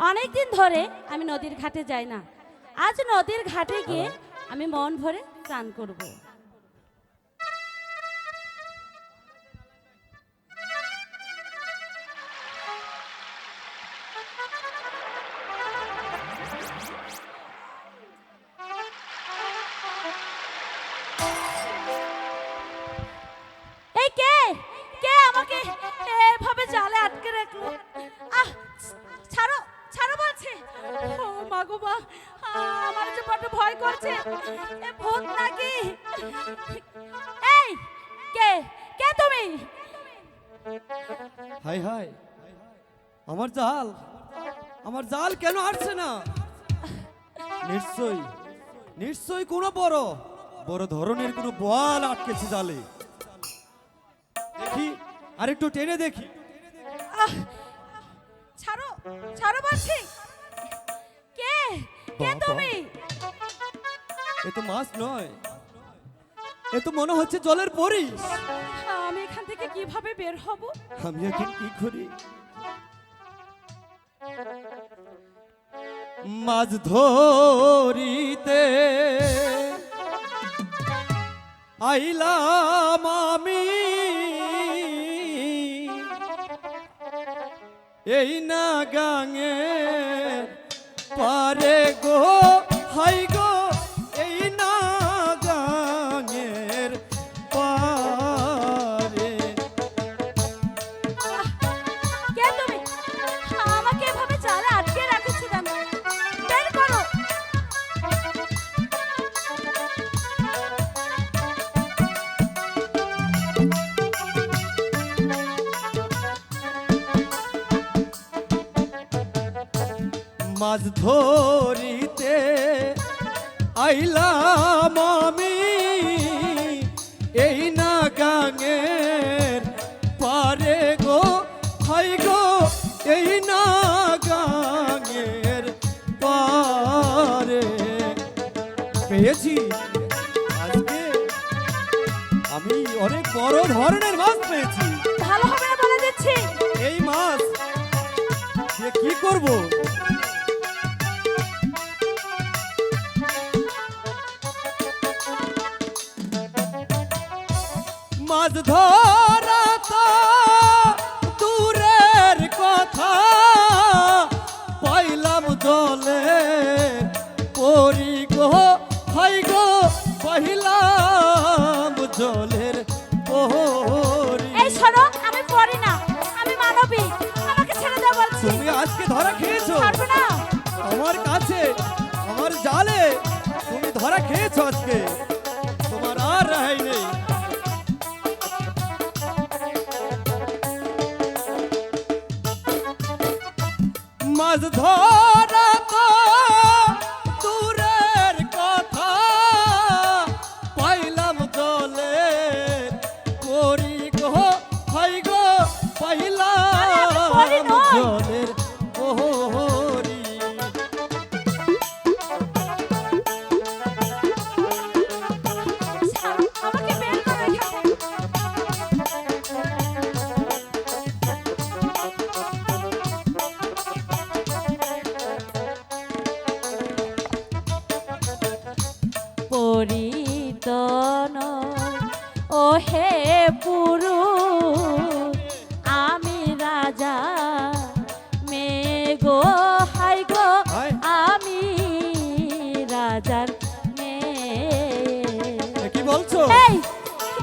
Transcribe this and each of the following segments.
অনেক দিন ধরে আমি নদীর ঘাটে যাই না। আজ নদীর ঘাটে গিয়ে আমি মন ভরে স্নান করব। কে? কে আমাকে আটকে আহ, ছাড়ো। বলছে ও মা গো মা আমার যে বড্ড ভয় করছে। এ ভূত নাকি? এই কে? কে তুমি? Hi hi. আমার জাল আমার জাল কেন আসছে না? নিশ্চয়ই নিশ্চয়ই কোনো বড় বড় ধরনের কোনো বল আটকেছে জালে। দেখি আরেকটু টেনে দেখি। ছাড়ো ছাড়ো বলছি। কে? কে তুমি? এ তো মাছ নয়। এ তো মনে হচ্ছে জলের পরি আমি এখান থেকে কীভাবে বের হব? আমি এখন কি করি? মাছ ধরিতে আইলাম আমি। এই না গাঙে পারে গো মাছ ধরিতে আইলাম আমি। এই না গাঙের পারে গো হাই গো এই না গাঙের পারে। পেয়েছি। আজকে আমি অনেক বড় ধরনের মাছ পেয়েছি। ভালো হবে বলে দিচ্ছি। এই মাছ কি করব? মাছ ধরা তো দূরের কথা। পাইলাম জলে পরি গো হাই গো পাইলাম মাছ ধরা পরিতন ও হে পুরু আমি রাজা মেঘো হাই গো আমি রাজার মেয়ে। কি বলছো? এই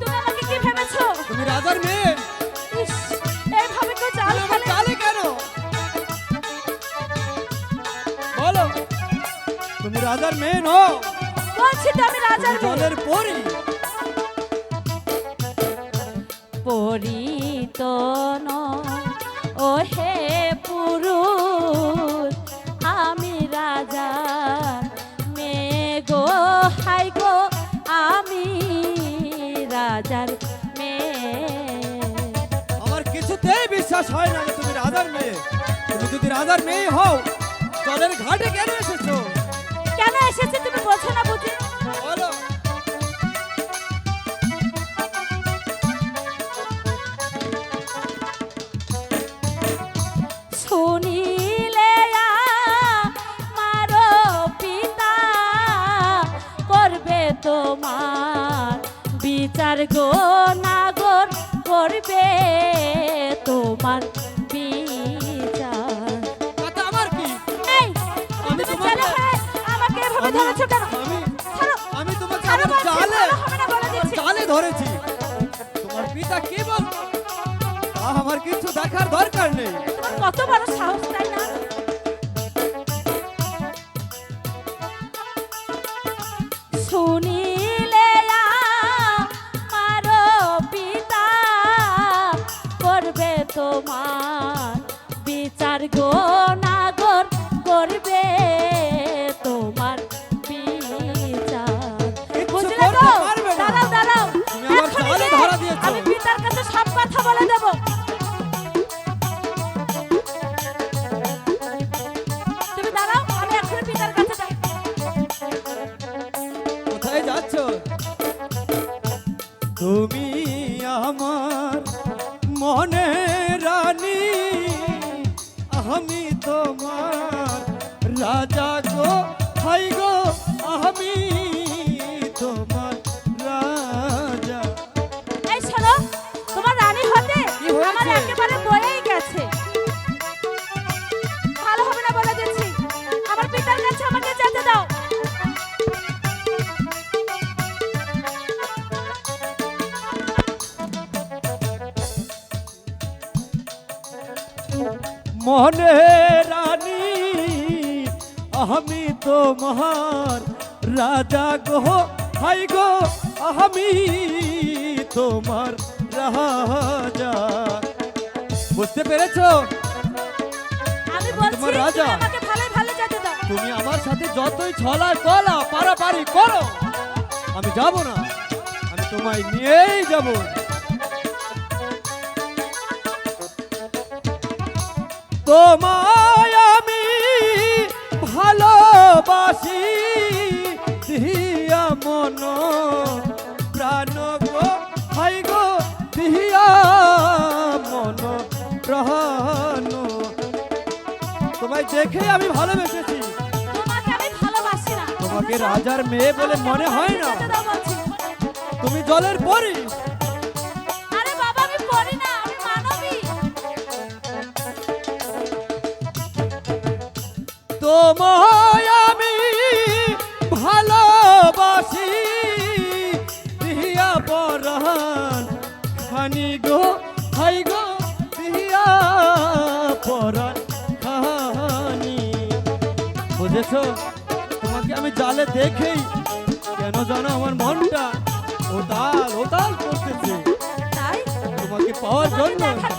তুমি আমাকে কি ভেবেছো? তুমি রাজার মেয়ে? এইভাবে কেউ জাল তুমি আমার ফেলে জালে কেন? বলো। তুমি রাজার মেয়ে নও। বলছি তো আমি রাজার মেয়ে। জলের পরি। পরিতন ও হে পুরুষ আমি রাজা মেঘো হাই গো আমি রাজার মেয়ে। আমার কিছুতেই বিশ্বাস হয় না তুমি রাজার মেয়ে। তুমি যদি রাজার মেয়ে হও জলের ঘাটে কেন এসেছ? তোমার বিচার গো নাগর করবে তোমার বিচার। কি? আমি তোমার আমার জালে ধরেছি। তোমার পিতা বল? আমার কিছু দেখার দরকার নেই। কত বড় সাহস তাই না? বিচার একেবারে বয়েই গেছে। ভালো হবে না বলে দিচ্ছি আমার পিতার কাছে আমাকে যেতে দাও। মনে রানী, আমি তোমার রাজা গো। হাই গো, আমি তোমার রাজা। বুঝতে পেরেছ? আমি বলছি তোমার রাজা। তুমি আমাকে ভালো ভালো যেতে দাও। তুমি আমার সাথে যতই ছলা কলা পারাপারি করো আমি যাব না। আমি তোমায় নিয়েই যাব। তোমায় আমি ভালোবাসি দিয়া মন দেখে আমি ভালোবেসেছি তোমাকে? রাজার মেয়ে বলে মনে হয় না। তুমি জলের পরি আরে বুঝেছ তোমাকে আমি জালে দেখেই কেন জানো আমার মনটা ওতাল ওতাল করতেছে। তাই? তোমাকে পাওয়ার জন্য দেখার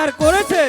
আরও করেছে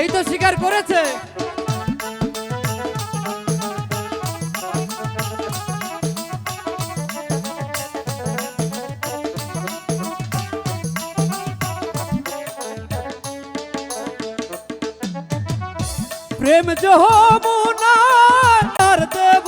এই তো স্বীকার করেছে। প্রেম যমুনার দেব